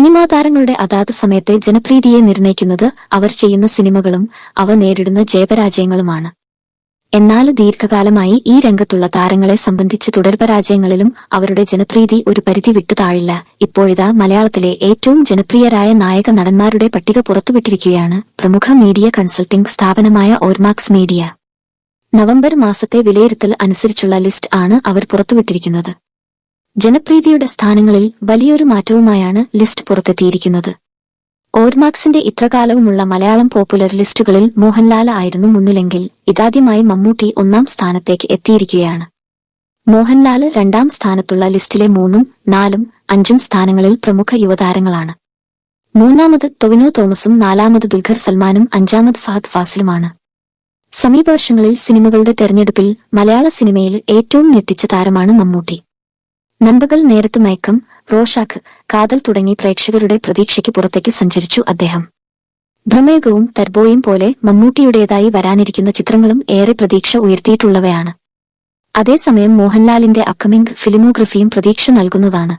Cinema താരങ്ങളുടെ അതാത് സമയത്തെ ജനപ്രീതിയെ നിർണയിക്കുന്നത് അവർ ചെയ്യുന്ന സിനിമകളും അവ നേരിടുന്ന ജയപരാജയങ്ങളുമാണ്. എന്നാൽ ദീർഘകാലമായി ഈ രംഗത്തുള്ള താരങ്ങളെ സംബന്ധിച്ച് തുടർപരാജയങ്ങളിലും അവരുടെ ജനപ്രീതി ഒരു പരിധി വിട്ടു താഴില്ല. ഇപ്പോഴിതാ മലയാളത്തിലെ ഏറ്റവും ജനപ്രിയരായ നായക നടന്മാരുടെ പട്ടിക പുറത്തുവിട്ടിരിക്കുകയാണ് പ്രമുഖ മീഡിയ കൺസൾട്ടിംഗ് സ്ഥാപനമായ ഓർമാക്സ് മീഡിയ. നവംബർ മാസത്തെ വിലയിരുത്തൽ അനുസരിച്ചുള്ള ലിസ്റ്റ് ആണ് അവർ പുറത്തുവിട്ടിരിക്കുന്നത്. ജനപ്രീതിയുടെ സ്ഥാനങ്ങളിൽ വലിയൊരു മാറ്റവുമായാണ് ലിസ്റ്റ് പുറത്തെത്തിയിരിക്കുന്നത്. ഓർമാക്സിന്റെ ഇത്രകാലവുമുള്ള മലയാളം പോപ്പുലർ ലിസ്റ്റുകളിൽ മോഹൻലാൽ ആയിരുന്നു മുന്നിലെങ്കിൽ ഇതാദ്യമായി മമ്മൂട്ടി ഒന്നാം സ്ഥാനത്തേക്ക് എത്തിയിരിക്കുകയാണ്. മോഹൻലാൽ രണ്ടാം സ്ഥാനത്തുള്ള ലിസ്റ്റിലെ മൂന്നും നാലും അഞ്ചും സ്ഥാനങ്ങളിൽ പ്രമുഖ യുവതാരങ്ങളാണ്. മൂന്നാമത് ടൊവിനോ തോമസും നാലാമത് ദുൽഖർ സൽമാനും അഞ്ചാമത് ഫഹദ് ഫാസിലുമാണ്. സമീപ വർഷങ്ങളിൽ സിനിമകളുടെ തെരഞ്ഞെടുപ്പിൽ മലയാള സിനിമയിൽ ഏറ്റവും ഞെട്ടിച്ച താരമാണ് മമ്മൂട്ടി. നൻപകൽ നേരത്ത് മയക്കം റോഷാക്ക് കാതൽ തുടങ്ങി പ്രേക്ഷകരുടെ പ്രതീക്ഷയ്ക്ക് പുറത്തേക്ക് സഞ്ചരിച്ചു അദ്ദേഹം. ഭ്രമയുഗവും തർബോയും പോലെ മമ്മൂട്ടിയുടേതായി വരാനിരിക്കുന്ന ചിത്രങ്ങളും ഏറെ പ്രതീക്ഷ ഉയർത്തിയിട്ടുള്ളവയാണ്. അതേസമയം മോഹൻലാലിന്റെ അപ്കമിംഗ് ഫിലിമോഗ്രഫിയും പ്രതീക്ഷ നൽകുന്നതാണ്.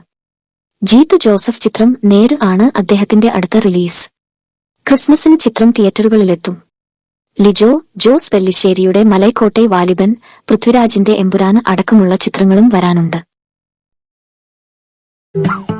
ജീത്തു ജോസഫ് ചിത്രം നേര് ആണ് അദ്ദേഹത്തിന്റെ അടുത്ത റിലീസ് ക്രിസ്മസിന് ചിത്രം തിയേറ്ററുകളിലെത്തും. ലിജോ ജോസ് പെല്ലിശ്ശേരിയുടെ മലൈക്കോട്ടെ വാലിബൻ പൃഥ്വിരാജിന്റെ എമ്പുരാന് അടക്കമുള്ള ചിത്രങ്ങളും വരാനുണ്ട്. Wow.